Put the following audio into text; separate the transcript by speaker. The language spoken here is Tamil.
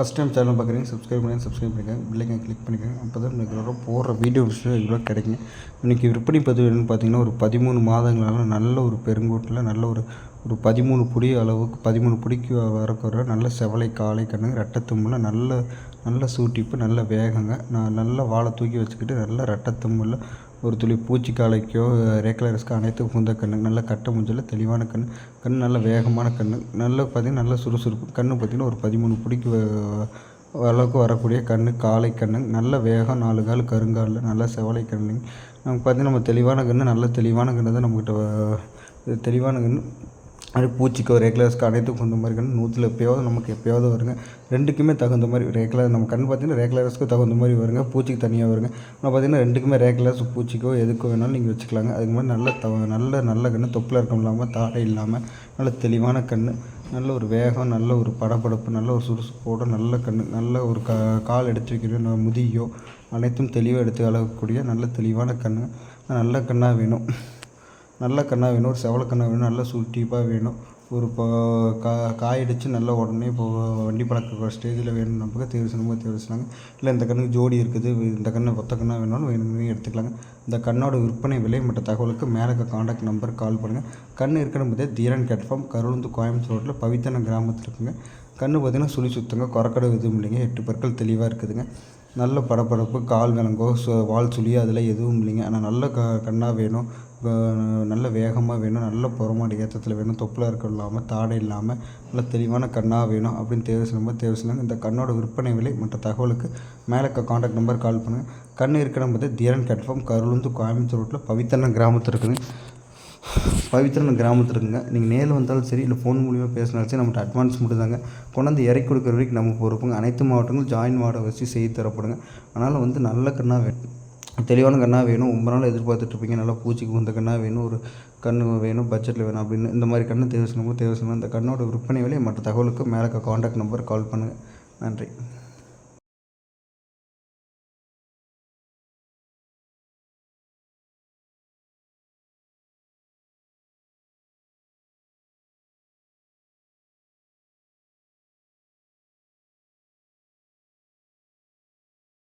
Speaker 1: ஃபஸ்ட் டைம் சேனல் பார்க்குறீங்க சப்ஸ்கிரைப் பண்ணி சப்ஸ்கிரைப் பண்ணிக்கோங்க பில்லைங்க கிளிக் பண்ணிக்கோங்க. அப்போ தான் எனக்கு போடுற வீடியோ விஷயம் ரெகுலராக கிடைக்கும் இன்றைக்கி விற்பனை பதிவு என்னென்னு பார்த்தீங்கன்னா ஒரு பதிமூணு மாதங்களால் நல்ல ஒரு பெருங்கூட்டில் நல்ல ஒரு ஒரு பதிமூணு புடி அளவுக்கு பதிமூணு பிடிக்கு வரக்குற நல்ல செவலை காலை கண்ணுங்க ரெட்டத்தும்பில் நல்ல நல்ல சூட்டிப்பு நல்ல வேகங்க. நான் நல்லா வாழை தூக்கி வச்சுக்கிட்டு நல்ல ரெட்டத்தும்பில் ஒரு துளி பூச்சிக்காளைக்கோ ரேக்கலரஸ்க்கோ அனைத்துக்கும் குந்த கண்ணு நல்ல கட்டை முஞ்சில் தெளிவான கண் கண் நல்ல வேகமான கண் நல்ல பார்த்திங்கன்னா நல்ல சுறுசுறுப்பு. கண்ணு பார்த்திங்கன்னா ஒரு பதிமூணு பிடிக்கு அளவுக்கு வரக்கூடிய கண் காலை கண்ணு நல்ல வேகம் நாலு கால் கருங்காலில் நல்ல செவலை கண்ணு. நமக்கு பார்த்திங்கன்னா நம்ம தெளிவான கன்று நல்ல தெளிவான கன்று தான் நம்மக்கிட்ட தெளிவான கன்று அது பூச்சிக்கோ ரெகுலர்ஸ்க்கு அனைத்துக்கும் தகுந்த மாதிரி கன்று நூற்றில் எப்போயாவது நமக்கு எப்போயாவது வருங்க. ரெண்டுக்குமே தகுந்த மாதிரி ரெகுலர் நம்ம கண் பார்த்தீங்கன்னா ரெகுலர்ஸ்க்கு தகுந்த மாதிரி வருங்க. பூச்சிக்கு தனியாக வருங்க. ஆனால் பார்த்தீங்கன்னா ரெண்டுக்குமே ரெகுலர்ஸ் பூச்சிக்கோ எதுக்கோ வேணாலும் நீங்கள் வச்சுக்கலாங்க. அதுக்கு மாதிரி நல்ல த நல்ல நல்ல கன்று தொப்பில் இருக்கம் இல்லாமல் தாடை இல்லாமல் நல்ல தெளிவான கண் நல்ல ஒரு வேகம் நல்ல ஒரு படபடப்பு நல்ல ஒரு சுறுசுறுப்போட நல்ல கண் நல்ல ஒரு க கால் எடுத்து வைக்கிற முதியோ அனைத்தும் தெளிவாக எடுத்து அளக்கக்கூடிய நல்ல தெளிவான கண் நல்ல கண்ணாக வேணும். நல்ல கன்னாக வேணும் ஒரு செவல கன்னாக வேணும் நல்ல சுட்டிப்பாக வேணும். ஒரு இப்போ கா காயடிச்சு நல்லா உடனே இப்போ வண்டி பழக்க ஸ்டேஜில் வேணும் நமக்கு. தேர்வு செய்யும்போது தேர்வு செய்யலாங்க. இல்லை இந்த கண்ணுக்கு ஜோடி இருக்குது இந்த கண்ணு ஒத்த கண்ணாக வேணும்னு வேணும் எடுத்துக்கலாங்க. இந்த கண்ணோட விற்பனை விலை மற்ற தகவலுக்கு மேலே காண்டாக்ட் நம்பர் கால் பண்ணுங்கள் கண் இருக்கிற பார்த்தீங்கன்னா தீரன் கேட்ஃபார்ம் கருளுந்து கோயம்புத்தூர் ரோட்டில் பவித்தன கிராமத்தில் இருக்குங்க. கண்ணு பார்த்திங்கன்னா சுழி சுத்தங்க. குறக்கடை எதுவும் இல்லைங்க. எட்டு பற்கள் தெளிவாக இருக்குதுங்க. நல்ல பரபரப்பு கால் விலங்கோ வால் சுழி அதில் எதுவும் இல்லைங்க. ஆனால் நல்ல க கண்ணாக வேணும். நல்ல வேகமாக வேணும். நல்ல புறமாடி ஏற்றத்தில் வேணும். தொப்பில் இருக்க இல்லாமல் தாடை இல்லாமல் நல்ல தெளிவான கண்ணாக வேணும் அப்படின்னு தேவை செய்யும்போது தேவை செய்யலாம் இந்த கண்ணோட விற்பனை விலை மற்ற தகவலுக்கு மேலே காண்டாக்ட் நம்பர் கால் பண்ணுங்கள் கண் இருக்கிற போது தீரன் கட்ஃபார்ம் கருளுந்து கோயம்புத்தூர் ரோட்டில் பவித்தன கிராமத்தில் இருக்குதுங்க. பவித்திரன் கிராமத்தில் இருக்குங்க. நீங்கள் நேரில் வந்தாலும் சரி இல்லை ஃபோன் மூலிமா பேசினாலும் சரி நம்மகிட்ட அட்வான்ஸ் மட்டும் தாங்க. கொண்டாந்து இறக்கி கொடுக்குற வரைக்கும் நம்ம பொறுப்புங்க. அனைத்து மாவட்டங்களும் ஜாயின் வாடகை வச்சு செய்து தரப்படுங்க. அதனால் வந்து நல்ல கண்ணாக வேணும் தெளிவான கண்ணாக வேணும். ரொம்ப நாள் எதிர்பார்த்துட்ருப்பீங்க நல்லா பூச்சிக்கு வந்த கண்ணாக வேணும். ஒரு கண் வேணும் பட்ஜெட்டில் வேணும் அப்படின்னு. இந்த மாதிரி கண்ணு தேவை செய்யணும் தேவை செய்யணும் இந்த கண்ணோட விற்பனை விலை மற்ற தகவலுக்கு மேலே காண்டாக்ட் நம்பர் கால் பண்ணுங்கள் நன்றி.